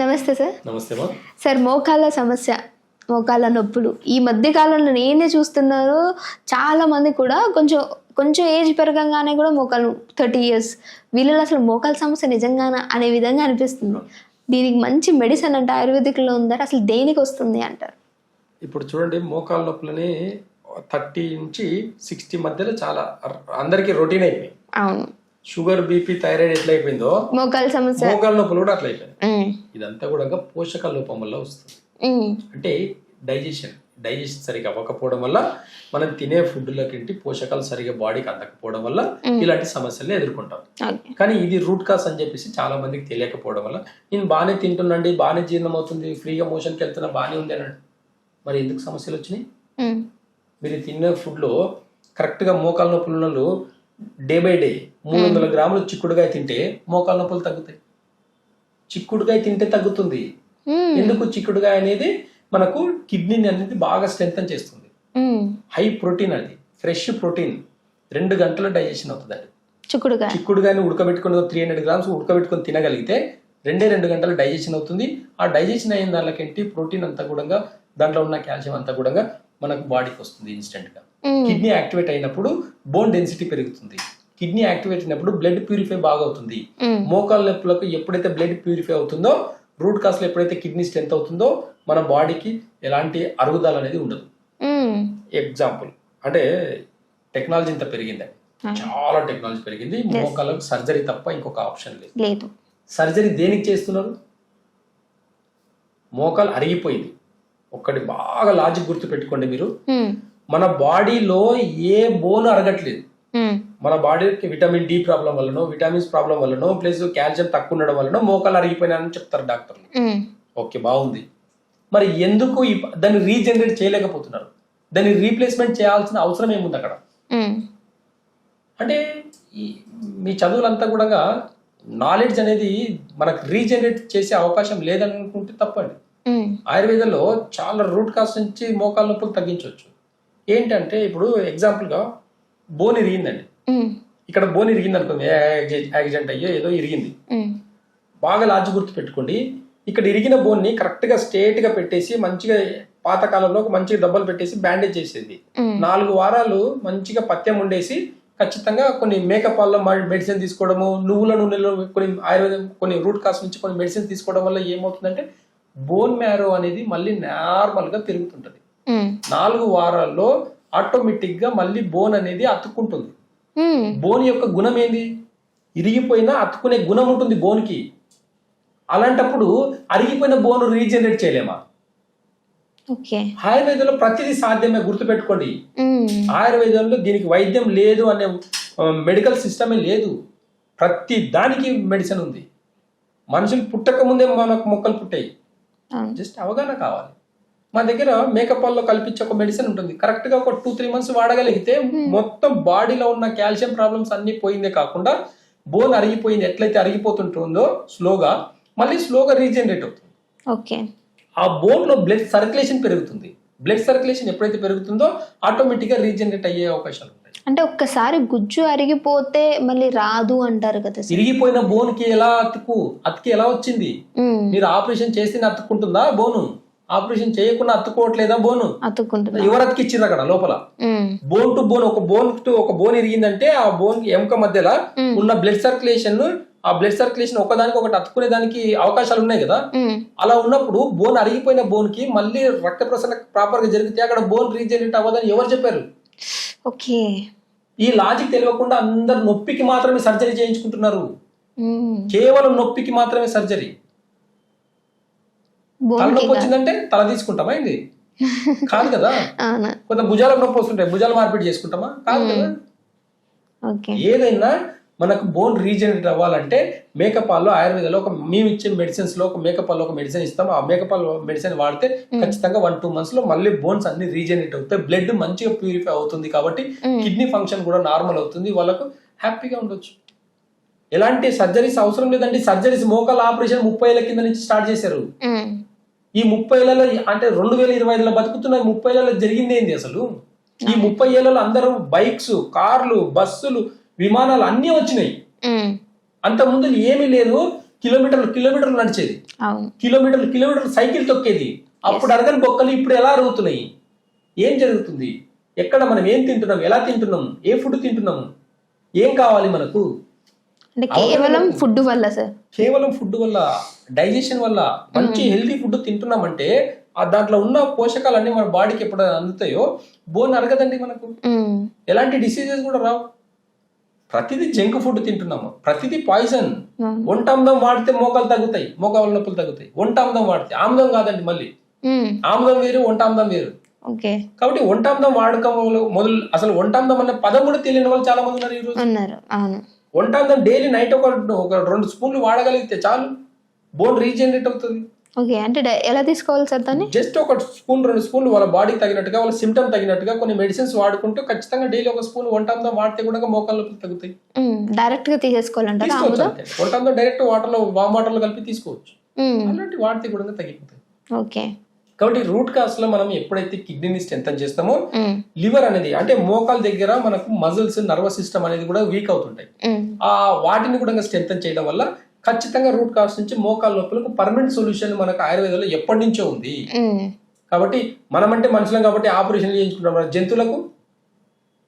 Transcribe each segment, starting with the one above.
నమస్తే సార్. నమస్తే సార్ మోకాళ్ళ సమస్య మోకాళ్ళ నొప్పులు. ఈ మధ్య కాలంలో నేనే చూస్తున్నాను చాలా మంది కూడా కొంచెం కొంచెం ఏజ్ పెరగంగానే కూడా మోకాలు థర్టీ ఇయర్స్. వీళ్ళలో అసలు మోకాల సమస్య నిజంగానా అనే విధంగా అనిపిస్తుంది. దీనికి మంచి మెడిసిన్ అంటే ఆయుర్వేదిక్లో ఉందా అసలు దేనికి వస్తుంది అంటారు? ఇప్పుడు చూడండి మోకాళ్ళ నొప్పులని థర్టీ నుంచి సిక్స్టీ మధ్యలో చాలా అందరికీ రొటీన్ అయిపోయింది. అవును. షుగర్ బీపీ థైరాయిడ్ ఎట్లా అయిపోయిందో మోకాల సమస్య. మోకాళ్ళ నొప్పులు కూడా అట్లా అయిపోయింది ఇదంతా కూడా పోషక లోపం వల్ల వస్తుంది. అంటే డైజెషన్ డైజెషన్ సరిగా అవ్వకపోవడం వల్ల మనం తినే ఫుడ్లకి పోషకాలు సరిగా బాడీకి అందకపోవడం వల్ల ఇలాంటి సమస్యలు ఎదుర్కొంటాం. కానీ ఇది రూట్ కాస్ అని చెప్పేసి చాలా మందికి తెలియకపోవడం వల్ల నేను బాగానే తింటున్నాండి బాగానే జీర్ణం అవుతుంది ఫ్రీగా మోషన్కి వెళ్తున్నా బాగానే ఉంది అన్నాడు. మరి ఎందుకు సమస్యలు వచ్చినాయి? మీరు తిన్న ఫుడ్లో కరెక్ట్గా మోకాల నొప్పులు డే బై డే మూడు వందల గ్రాములు చిక్కుడుగాయ తింటే మోకాల నొప్పులు తగ్గుతాయి. చిక్కుడుగాయ తింటే తగ్గుతుంది. ఎందుకు చిక్కుడుగాయ అనేది మనకు కిడ్నీని అనేది బాగా స్ట్రెంగ్ చేస్తుంది. హై ప్రోటీన్ అది. Fresh protein. రెండు గంటల డైజెషన్ అవుతుంది అది చిక్కుడుగా చిక్కుడుగాయని ఉడకబెట్టుకుని త్రీ హండ్రెడ్ గ్రామ్స్ ఉడకబెట్టుకొని తినగలిగితే రెండే రెండు గంటలు డైజెషన్ అవుతుంది. ఆ డైజెషన్ అయిన దానికేంటి ప్రోటీన్ అంతా కూడా దాంట్లో ఉన్న కాల్షియం అంతా కూడా మనకు బాడీకి వస్తుంది ఇన్స్టెంట్గా. ఉమ్, కిడ్నీ యాక్టివేట్ అయినప్పుడు బోన్ డెన్సిటీ పెరుగుతుంది. కిడ్నీ యాక్టివేట్ అయినప్పుడు బ్లడ్ ప్యూరిఫై బాగా అవుతుంది మోకాళ్ళ నొప్పులకు ఎప్పుడైతే బ్లడ్ ప్యూరిఫై అవుతుందో రూట్ కాస్లో ఎప్పుడైతే కిడ్నీ స్ట్రెంత్ అవుతుందో మన బాడీకి ఎలాంటి అరుగుదల అనేది ఉండదు. ఎగ్జాంపుల్ అంటే టెక్నాలజీ ఇంత పెరిగిందండి చాలా టెక్నాలజీ పెరిగింది. మోకాళ్ళకు సర్జరీ తప్ప ఇంకొక ఆప్షన్ లేదు. లేదు. సర్జరీ దేనికి చేస్తున్నారు? మోకాలు అరిగిపోయింది. ఒక్కటి బాగా లాజిక్ గుర్తు పెట్టుకోండి మీరు. మన బాడీలో ఏ బోన్ అరగట్లేదు. మన బాడీకి విటమిన్ డి ప్రాబ్లం వల్లనో విటమిన్స్ ప్రాబ్లం వల్లనో ప్లస్ కాల్షియం తక్కువ ఉండడం వల్లనో మోకాలు అరిగిపోయినాయని చెప్తారు డాక్టర్లు. ఓకే బాగుంది. మరి ఎందుకు ఈ దాన్ని రీజనరేట్ చేయలేకపోతున్నారు? దాన్ని రీప్లేస్మెంట్ చేయాల్సిన అవసరం ఏముంది అక్కడ? అంటే మీ చదువులంతా కూడా నాలెడ్జ్ అనేది మనకు రీజనరేట్ చేసే అవకాశం లేదని అనుకుంటే తప్పండి ఆయుర్వేదంలో చాలా రూట్ కాస్ నుంచి మోకాల నొప్పులు తగ్గించవచ్చు. ఏంటంటే ఇప్పుడు ఎగ్జాంపుల్గా బోన్ ఇరిగిందండి. ఇక్కడ బోన్ ఇరిగింది అనుకోండి యాక్సిడెంట్ అయ్యో ఏదో ఇరిగింది. బాగా లాజి గుర్తు పెట్టుకోండి. ఇక్కడ ఇరిగిన బోన్ని కరెక్ట్గా స్ట్రేట్గా పెట్టేసి మంచిగా పాతకాలంలో మంచిగా దెబ్బలు పెట్టేసి బ్యాండేజ్ చేసేది. నాలుగు వారాలు మంచిగా పత్యం ఉండేసి ఖచ్చితంగా కొన్ని మేకప్ వాళ్ళ మెడిసిన్ తీసుకోవడము నువ్వుల నూనెలో కొన్ని ఆయుర్వేదం కొన్ని రూట్ కాస్ నుంచి కొన్ని మెడిసిన్ తీసుకోవడం వల్ల ఏమవుతుందంటే బోన్ మ్యారో అనేది మళ్ళీ నార్మల్గా పెరుగుతుంటుంది. నాలుగు వారాల్లో ఆటోమేటిక్గా మళ్ళీ బోన్ అనేది అతుక్కుంటుంది. బోన్ యొక్క గుణం ఏంది? ఇరిగిపోయినా అతుక్కునే గుణం ఉంటుంది బోన్కి. అలాంటప్పుడు అరిగిపోయిన బోన్ రీజనరేట్ చేయలేమా? ఆయుర్వేదంలో ప్రతిదీ సాధ్యమే గుర్తుపెట్టుకోండి. ఆయుర్వేదంలో దీనికి వైద్యం లేదు అనే మెడికల్ సిస్టమే లేదు. ప్రతి దానికి మెడిసిన్ ఉంది. మనుషులు పుట్టక ముందే మనకు మొక్కలు పుట్టాయి. జస్ట్ అవగాహన కావాలి. మా దగ్గర మేకప్లో కల్పించే ఒక మెడిసిన్ ఉంటుంది. కరెక్ట్గా ఒక టూ త్రీ మంత్స్ వాడగలిగితే మొత్తం బాడీలో ఉన్న కాల్షియం ప్రాబ్లమ్స్ అన్ని పోయిందే కాకుండా బోన్ అరిగిపోయింది. ఎట్లయితే అరిగిపోతుంటుందో స్లోగా మళ్ళీ స్లోగా రీజనరేట్ అవుతుంది. ఓకే. ఆ బోన్లో బ్లడ్ సర్క్యులేషన్ పెరుగుతుంది. బ్లడ్ సర్క్యులేషన్ ఎప్పుడైతే పెరుగుతుందో ఆటోమేటిక్గా రీజనరేట్ అయ్యే అవకాశాలు ఉంటాయి. అంటే ఒక్కసారి గుజ్జు అరిగిపోతే మళ్ళీ రాదు అంటారు కదా ఇరిగిపోయిన బోన్కి ఎలా అతుకు అతికి ఎలా వచ్చింది? ఉమ్, మీరు ఆపరేషన్ చేస్తేనే అతుక్కుంటుందా బోను ఆపరేషన్ చేయకుండా అతుక్కోవట్లేదా బోను? ఎవరు అతికిచ్చారు అక్కడ లోపల. బోన్ టు బోన్ ఒక బోన్ టు ఒక బోన్ ఇరిగిందంటే ఆ బోన్ ఎముక మధ్యలో. ఉన్న బ్లడ్ సర్క్యులేషన్ ఆ బ్లడ్ సర్క్యులేషన్ ఒకదానికి ఒకటి అతుక్కునే దానికి అవకాశాలు ఉన్నాయి కదా? అలా ఉన్నప్పుడు బోన్ అరిగిపోయిన బోన్కి మళ్ళీ రక్త ప్రసరణ ప్రాపర్గా జరిగితే అక్కడ బోన్ రీజనరేట్ అవ్వదని ఎవరు చెప్పారు? ఓకే. ఈ లాజిక్ తెలియకుండా అందరు నొప్పికి మాత్రమే సర్జరీ చేయించుకుంటున్నారు. కేవలం నొప్పికి మాత్రమే సర్జరీ. తలనొప్పి వచ్చిందంటే తల తీసుకుంటామా ఏంది? కాదు కదా. కొంత భుజాలకు నొప్పి వస్తుంటాయి భుజాలు మార్పిడి చేసుకుంటామా? కాదు కదా. ఏదైనా మనకు బోన్ రీజనరేట్ అవ్వాలంటే మేకప్ హాల్లో ఆయుర్వేదంలో ఒక మేము ఇచ్చే మెడిసిన్స్లో ఒక మేకప్ హాల్లో ఒక మెడిసిన్ ఇస్తాం ఆ మేకప్ హాల్ మెడిసిన్ వాడితే ఖచ్చితంగా వన్ టూ మంత్స్లో మళ్ళీ బోన్స్ అన్ని రీజనరేట్ అవుతాయి. బ్లడ్ మంచిగా ప్యూరిఫై అవుతుంది కాబట్టి. కిడ్నీ ఫంక్షన్ కూడా నార్మల్ అవుతుంది. వాళ్ళకు హ్యాపీగా ఉండొచ్చు. ఎలాంటి సర్జరీస్ అవసరం లేదండి. సర్జరీస్ మోకాల ఆపరేషన్ ముప్పై ఏళ్ళ కింద నుంచి స్టార్ట్ చేశారు. ఈ ముప్పై ఏళ్ళలో అంటే రెండు వేల ఇరవై ఐదులో బతుకుతున్న ముప్పై ఏళ్ళలో జరిగింది ఏంది అసలు? ఈ ముప్పై ఏళ్ళలో అందరూ బైక్స్ కార్లు బస్సులు విమానాలు అన్నీ వచ్చినాయి. అంత ముందు ఏమీ లేదు. కిలోమీటర్లు కిలోమీటర్లు నడిచేది. కిలోమీటర్లు కిలోమీటర్లు సైకిల్ తొక్కేది. అప్పుడు అరగని బొక్కలు ఇప్పుడు ఎలా అరుగుతున్నాయి? ఏం జరుగుతుంది? ఎక్కడ మనం ఏం తింటున్నాం? ఎలా తింటున్నాం? ఏ ఫుడ్ తింటున్నాము ఏం కావాలి మనకు? అంటే కేవలం ఫుడ్ వల్ల సార్ కేవలం ఫుడ్ వల్ల డైజెషన్ వల్ల మంచి హెల్తీ ఫుడ్ తింటున్నామంటే ఆ దాంట్లో ఉన్న పోషకాలన్నీ మన బాడీకి ఎప్పుడు అందుతాయో బోన్ అరగదండి మనకు. ఎలాంటి డిసీజెస్ కూడా రావు. ప్రతిదీ జంక్ ఫుడ్ తింటున్నాము. ప్రతిదీ పాయిజన్. అవును. ఒంటామ్దం వాడితే మోకాలు తగ్గుతాయి మోకాల నొప్పులు తగ్గుతాయి. ఒంటామ్దం వాడితే ఆముదం కాదండి మళ్ళీ. ఆముదం వేరు ఒంటామ్దం వేరు. ఓకే. కాబట్టి ఒంటామ్దం వాడకం మొదలు అసలు ఒంటామ్దం అనే పదం కూడా తెలియని వాళ్ళు చాలా మంది ఉన్నారు ఈరోజు ఉన్నారు. ఒంటామ్దం డైలీ నైట్ ఒక ఒక రెండు స్పూన్లు వాడగలిగితే చాలు. బోన్ రీజనరేట్ అవుతుంది. ఓకే అంటే ఎలా తీసుకోవాలి సార్ దాన్ని? జస్ట్ ఒక స్పూన్ రెండు స్పూన్లు వాళ్ళ బాడీకి తగినట్టుగా వాళ్ళ సిమ్టమ్ తగినట్టుగా కొన్ని మెడిసిన్స్ వాడుకుంటూ ఖచ్చితంగా డైలీ ఒక స్పూన్ వంటాంతం వాడితే కూడా నొప్పులు తగ్గుతాయి. డైరెక్ట్గా తీసుకోవచ్చు ఆముదం? అంతే. వంటాంతం డైరెక్ట్ వాటర్లో వామ్ వాటర్లో కలిపి తీసుకోవచ్చు. ఉమ్, అలాంటి వాడితే కూడా తగ్గిపోతాయి. ఓకే కాబట్టి రూట్ కాస్లో మనం ఎప్పుడైతే కిడ్నీని స్ట్రెంత్ చేస్తామో లివర్ అనేది అంటే మోకాల దగ్గర మనకు మజిల్స్ నర్వస్ సిస్టమ్ అనేది కూడా వీక్ అవుతుంటాయి. ఆ వాటిని కూడా స్ట్రెంత్ చేయడం వల్ల ఖచ్చితంగా రూట్ కాస్ నుంచి మోకాల నొప్పులకు పర్మనెంట్ సొల్యూషన్ మనకు ఆయుర్వేదంలో ఎప్పటి నుంచో ఉంది. కాబట్టి మనమంటే మనుషులం కాబట్టి ఆపరేషన్ చేయించుకుంటాం. జంతువులకు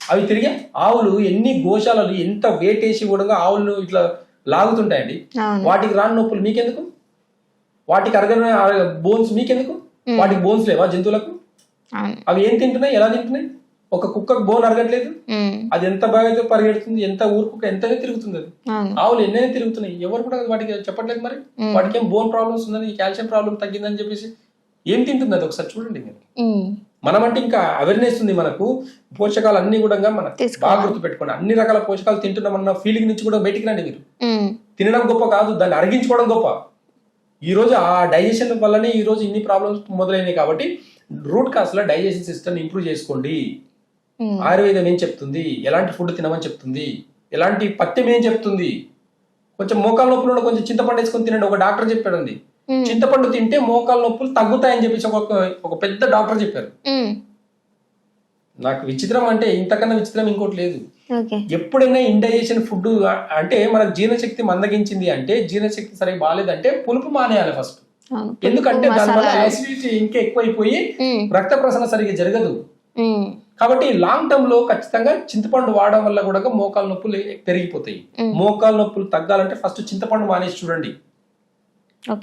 అవి తిరిగి ఆవులు ఎన్ని గోశాలలు ఎంత వెయిట్ వేసి కూడా ఆవులు ఇట్లా లాగుతుంటాయండి. వాటికి రాని నొప్పులు మీకెందుకు? వాటికి అరగని బోన్స్ మీకెందుకు? వాటికి బోన్స్ లేవా జంతువులకు? అవి ఏం తింటున్నాయి? ఎలా తింటున్నాయి? ఒక కుక్కకు బోన్ అరగట్లేదు? అది ఎంత బాగా అయితే పరిగెడుతుంది? ఎంత ఊరుకు ఎంతనే తిరుగుతుంది అది? ఆవులు ఎన్నైనా తిరుగుతున్నాయి. ఎవరు కూడా వాటికి చెప్పట్లేదు మరి. వాటికి ఏం బోన్ ప్రాబ్లమ్స్ ఉందని కాల్షియం ప్రాబ్లం తగ్గిందని చెప్పేసి ఏం తింటుంది అది? ఒకసారి చూడండి మీరు. మనమంటే ఇంకా అవేర్నెస్ ఉంది మనకు. పోషకాలు అన్ని కూడా మనం. బాగా గుర్తుపెట్టుకోండి. అన్ని రకాల పోషకాలు తింటున్నామన్న ఫీలింగ్ నుంచి కూడా బయటికి రండి మీరు. తినడం గొప్ప కాదు దాన్ని అరిగించుకోవడం గొప్ప. ఈ రోజు ఆ డైజెషన్ వల్లనే ఈ రోజు ఇన్ని ప్రాబ్లమ్స్ మొదలైనవి కాబట్టి రూట్ కాస్లో డైజెషన్ సిస్టమ్ ఇంప్రూవ్ చేసుకోండి. ఉమ్, ఆయుర్వేదం ఏం చెప్తుంది? ఎలాంటి ఫుడ్ తినమని చెప్తుంది? ఎలాంటి పథ్యం ఏం చెప్తుంది? కొంచెం మోకాల నొప్పులు కొంచెం చింతపండు వేసుకొని తినండి. ఒక డాక్టర్ చెప్పాడండి ఉమ్, చింతపండు తింటే మోకాల నొప్పులు తగ్గుతాయని చెప్పేసి ఒక ఒక పెద్ద డాక్టర్ చెప్పారు. ఉమ్, నాకు విచిత్రం అంటే ఇంతకన్నా విచిత్రం ఇంకోటి లేదు. ఎప్పుడైనా ఇండైజెషన్ ఫుడ్ అంటే మనకు జీర్ణశక్తి మందగించింది అంటే జీర్ణశక్తి సరిగ్గా బాగాలేదంటే పులుపు మానేయాలి ఫస్ట్. ఎందుకంటే దానివల్ల యాసిడిటీ ఇంకా ఎక్కువైపోయి రక్త ప్రసరణ సరిగ్గా జరగదు. కాబట్టి లాంగ్ టర్మ్లో ఖచ్చితంగా చింతపండు వాడడం వల్ల కూడా మోకాల నొప్పులు పెరిగిపోతాయి. మోకాల నొప్పులు తగ్గాలంటే ఫస్ట్ చింతపండు మానేసి చూడండి.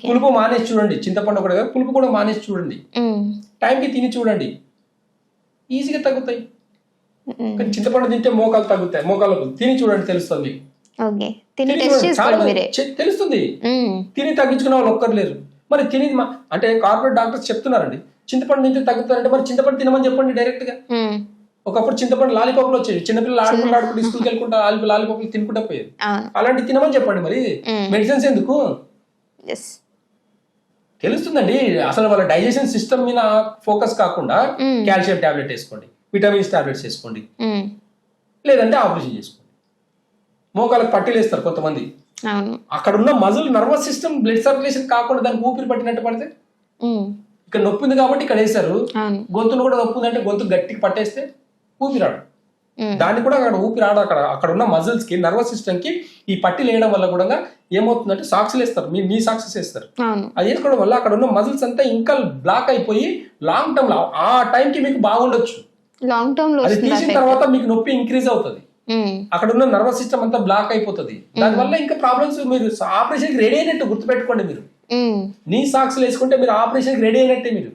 పులుపు మానేసి చూడండి. చింతపండు కూడా పులుపు కూడా మానేసి చూడండి. టైంకి తిని చూడండి. ఈజీగా తగ్గుతాయి. కానీ చింతపండు తింటే మోకాలు తగ్గుతాయి. మోకాలు. తిని చూడండి తెలుస్తుంది మీకు. తెలుస్తుంది. తిని తగ్గించుకునే వాళ్ళు ఒక్కరు లేరు. మరి తిని అంటే కార్పొరేట్ డాక్టర్స్ చెప్తున్నారండి. చింతపండు తింటే తగ్గుతారంటే మరి చింతపండు తినమని చెప్పండి డైరెక్ట్గా. ఒకప్పుడు చింతపండు లాలీపాపులు వచ్చేవి. చిన్నపిల్లలు ఆడుకుంటూ ఆడుకుంటూ స్కూల్కి వెళ్ళుకుంటా లాలి లాలీపాపులు తినుకుంటా పోయేది. అలాంటి తినమని చెప్పండి మరి. మెడిసిన్స్ ఎందుకు? తెలుస్తుందండి. అసలు వాళ్ళ డైజెషన్ సిస్టమ్ మీద ఫోకస్ కాకుండా. కాల్షియం టాబ్లెట్ వేసుకోండి విటమిన్స్ టాబ్లెట్స్ వేసుకోండి. లేదంటే ఆపరేషన్ చేసుకోండి. మోకాలకు పట్టీలు వేస్తారు కొంతమంది. అక్కడ ఉన్న muscle nervous system blood circulation కాకుండా దానికి ఊపిరి పట్టినట్టు పడితే? ఇక్కడ నొప్పి ఉంది కాబట్టి ఇక్కడ అవును. గొంతును కూడా నొప్పి ఉందంటే గొంతు గట్టికి పట్టేస్తే ఊపిరాడు. దాన్ని కూడా అక్కడ ఊపిరాడు అక్కడ అక్కడ ఉన్న మజిల్స్కి నర్వస్ సిస్టమ్కి ఈ పట్టీలు వేయడం వల్ల కూడా ఏమవుతుందంటే సాక్స్లు వేస్తారు మీ మీ సాక్సెస్ వేస్తారు అది వేసుకోవడం వల్ల అక్కడ ఉన్న మజిల్స్ అంతా ఇంకా బ్లాక్ అయిపోయి లాంగ్ టర్మ్లో ఆ టైంకి మీకు బాగుండొచ్చు. లాంగ్ టర్మ్లో అది తీసిన. తర్వాత మీకు నొప్పి ఇంక్రీజ్ అవుతుంది. అక్కడ ఉన్న నర్వస్ సిస్టమ్ అంతా బ్లాక్ అయిపోతుంది. దానివల్ల ఇంకా ప్రాబ్లమ్స్ మీరు ఆపరేషన్కి రెడీ అయినట్టు గుర్తుపెట్టుకోండి మీరు. నీ సాక్స్లు వేసుకుంటే మీరు ఆపరేషన్కి రెడీ అయినట్టే మీరు.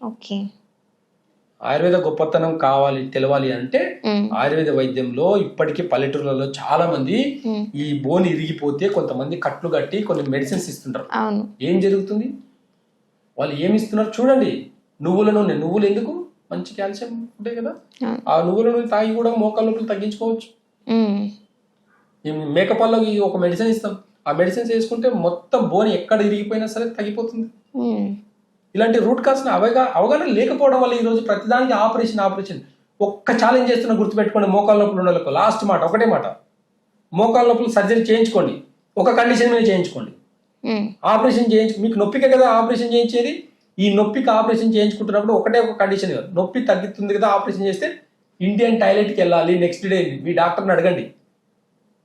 ఓకే ఆయుర్వేద గొప్పతనం కావాలి తెలవాలి అంటే ఆయుర్వేద వైద్యంలో ఇప్పటికీ పల్లెటూర్లలో చాలా మంది ఈ బోన్ ఇరిగిపోతే కొంతమంది కట్లు కట్టి కొన్ని మెడిసిన్స్ ఇస్తుంటారు. ఏం జరుగుతుంది? వాళ్ళు ఏమి ఇస్తున్నారు చూడండి. నువ్వుల నూనె. నువ్వులు ఎందుకు? మంచి కాల్షియం ఉంటాయి కదా. ఆ. నువ్వుల నూనె తాగి కూడా మోకాళ్ళ నొప్పులు తగ్గించుకోవచ్చు. ఈ ఒక మెడిసిన్ ఇస్తాం. ఆ మెడిసిన్స్ వేసుకుంటే మొత్తం బోన్ ఎక్కడ ఇరిగిపోయినా సరే తగ్గిపోతుంది. ఇలాంటి రూట్ కాస్ అవగా అవగాహన లేకపోవడం వల్ల ఈ రోజు ప్రతిదానికి ఆపరేషన్ ఆపరేషన్. ఒక్క ఛాలెంజ్ చేస్తున్న గుర్తుపెట్టుకోండి మోకాళ్ళ నొప్పులు వాళ్ళకు. లాస్ట్ మాట ఒకటే మాట. మోకాళ్ళ నొప్పులు సర్జరీ చేయించుకోండి. ఒక కండిషన్ మీద చేయించుకోండి. ఉమ్, ఆపరేషన్ చేయించు మీకు నొప్పికే కదా ఆపరేషన్ చేయించేది? ఈ నొప్పికి ఆపరేషన్ చేయించుకుంటున్నప్పుడు ఒకటే ఒక కండిషన్ కాదు. నొప్పి తగ్గుతుంది కదా ఆపరేషన్ చేస్తే ఇండియన్ టాయిలెట్కి వెళ్ళాలి నెక్స్ట్ డే మీ డాక్టర్ని అడగండి.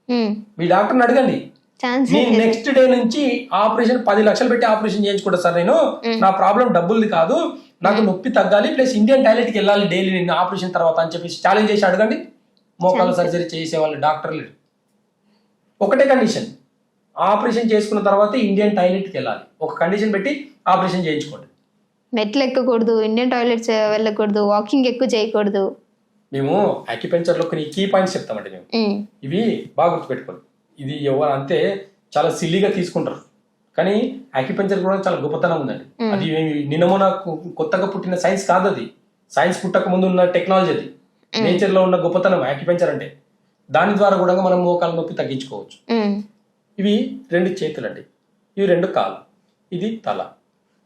ఉమ్, మీ డాక్టర్ని అడగండి. నేను నెక్స్ట్ డే నుంచి ఆపరేషన్ పది లక్షలు పెట్టి ఆపరేషన్ చేయించుకుంటా సార్ నేను. నా ప్రాబ్లం డబ్బులది కాదు. నాకు నొప్పి తగ్గాలి ప్లస్ ఇండియన్ టాయిలెట్కి వెళ్ళాలి డైలీ నేను ఆపరేషన్ తర్వాత అని చెప్పేసి ఛాలెంజ్ చేసి అడగండి. మోకాళ్ళ సర్జరీ చేసే వాళ్ళు డాక్టర్లు ఒకటే కండిషన్ ఆపరేషన్ చేసుకున్న తర్వాత ఇండియన్ టాయిలెట్కి వెళ్ళాలి. ఒక కండిషన్ పెట్టి ఆపరేషన్ చేయించుకోండి. మెట్లు ఎక్కకూడదు ఇండియన్ టాయిలెట్స్ వెళ్ళకూడదు వాకింగ్ ఎక్కువ చేయకూడదు. మేము అక్యుపెంచర్లో కొన్ని కీ పాయింట్స్ చెప్తామండి మేము. ఇవి బాగా గుర్తుపెట్టుకోండి. ఇది ఎవరు అంతే చాలా సిల్లీగా తీసుకుంటారు. కానీ అక్యుపెంచర్ కూడా చాలా గొప్పతనం ఉందండి. అది నిన్న మొన్న కొత్తగా పుట్టిన సైన్స్ కాదు అది. సైన్స్ పుట్టక ముందు ఉన్న టెక్నాలజీ అది. నేచర్లో ఉన్న గొప్పతనం అక్యుపెంచర్ అంటే. దాని ద్వారా కూడా మనం మోకాల నొప్పి తగ్గించుకోవచ్చు. ఇవి రెండు చేతులండి. ఇవి రెండు కాళ్ళు. ఇది తల.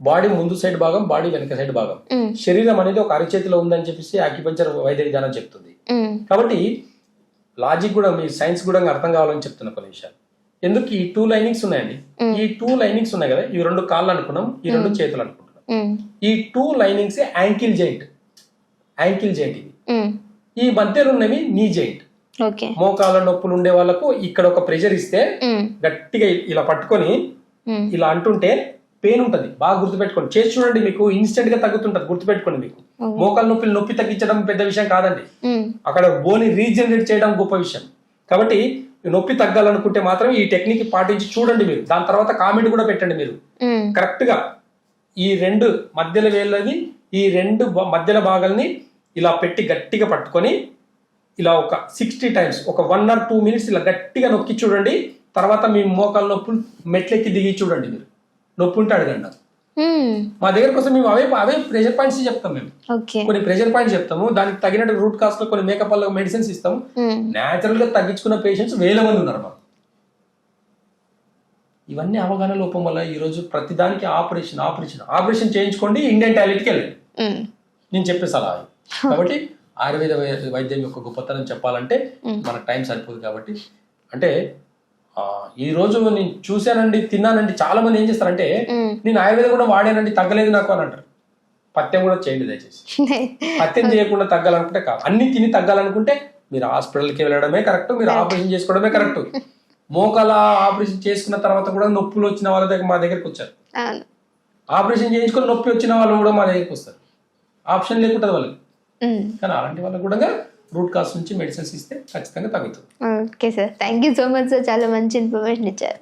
బాడీ ముందు సైడ్ భాగం బాడీ వెనక సైడ్ భాగం. శరీరం అనేది ఒక అరచేతిలో ఉందని చెప్పేసి అక్యుపెంచర్ వైద్య విధానం చెప్తుంది. కాబట్టి లాజిక్ కూడా మీ సైన్స్ కూడా అర్థం కావాలని చెప్తున్న కొన్ని విషయాలు. ఎందుకు ఈ టూ లైనింగ్స్ ఉన్నాయండి? ఈ టూ లైనింగ్స్ ఉన్నాయి కదా ఇవి రెండు కాళ్ళు అనుకున్నాం ఈ రెండు చేతులు అనుకుంటున్నాం. ఈ two linings ankle joint ankle joint ఇది. ఈ మధ్యలో ఉన్నవి నీ జాయింట్ ఓకే. మోకాళ్ళ నొప్పులు ఉండే వాళ్ళకు ఇక్కడ ఒక ప్రెషర్ ఇస్తే గట్టిగా ఇలా పట్టుకొని ఇలా అంటుంటే పెయిన్ ఉంటుంది. బాగా గుర్తుపెట్టుకోండి. చేసి చూడండి మీకు ఇన్స్టెంట్గా తగ్గుతుంటది. గుర్తుపెట్టుకోండి మీకు. మోకాళ్ళ నొప్పులు నొప్పి తగ్గించడం పెద్ద విషయం కాదండి. అక్కడ బోని రీజనరేట్ చేయడం గొప్ప విషయం. కాబట్టి నొప్పి తగ్గాలనుకుంటే మాత్రం ఈ టెక్నిక్ పాటించి చూడండి మీరు. దాని తర్వాత కామెంట్ కూడా పెట్టండి మీరు. కరెక్ట్గా ఈ రెండు మధ్యల వేళ్ళని ఈ రెండు మధ్యల భాగాల్ని ఇలా పెట్టి గట్టిగా పట్టుకొని ఇలా ఒక సిక్స్టీ టైమ్స్ ఒక వన్ ఆర్ టూ మినిట్స్ ఇలా గట్టిగా నొక్కి చూడండి. తర్వాత మీ మోకాల నొప్పులు మెట్లెక్కి దిగి చూడండి మీరు. నొప్పి ఉంటే అడగండి నాకు. మా దగ్గర కోసం మేము అవే అవే ప్రెషర్ పాయింట్స్ చెప్తాం మేము. కొన్ని ప్రెషర్ పాయింట్స్ చెప్తాము దానికి తగినట్టు రూట్ కాస్ట్లో కొన్ని మేకప్ వల్ల మెడిసిన్స్ ఇస్తాం ఉమ్, న్యాచురల్గా తగ్గించుకున్న పేషెంట్స్ వేల మంది ఉన్నారు మాకు. ఇవన్నీ అవగాహన లోపం వల్ల ఈరోజు ప్రతిదానికి ఆపరేషన్ ఆపరేషన్ ఆపరేషన్ చేయించుకోండి ఇండియన్ టాయిలెట్కి వెళ్ళండి. నేను చెప్పే సలహా. కాబట్టి ఆయుర్వేద వైద్యం యొక్క గొప్పతనం చెప్పాలంటే మనకు టైం సరిపోదు కాబట్టి. అంటే ఈ రోజు నేను చూశానండి తిన్నానండి చాలా మంది ఏం చేస్తారంటే. నేను ఆయుర్వేదం కూడా వాడానండి తగ్గలేదు నాకు అని అంటారు. పత్యం కూడా చేయండి దయచేసి. పత్యం చేయకుండా తగ్గాలనుకుంటే కాదు. అన్ని తిని తగ్గాలనుకుంటే మీరు హాస్పిటల్కి వెళ్ళడమే కరెక్ట్ మీరు ఆపరేషన్ చేసుకోవడమే కరెక్ట్. మోకాల ఆపరేషన్ చేసుకున్న తర్వాత కూడా నొప్పులు వచ్చిన వాళ్ళ దగ్గర మా దగ్గరికి వచ్చారు. ఆపరేషన్ చేయించుకొని నొప్పి వచ్చిన వాళ్ళు కూడా మా దగ్గరికి వస్తారు. ఆప్షన్ లేకుంటుంది వాళ్ళకి. కానీ అలాంటి వాళ్ళకి కూడా రూట్ కాస్ నుంచి మెడిసిన్స్ ఇస్తే ఖచ్చితంగా తగ్గుతుంది. Okay sir thank you so much sir చాలా మంచి ఇన్ఫర్మేషన్ ఇచ్చారు.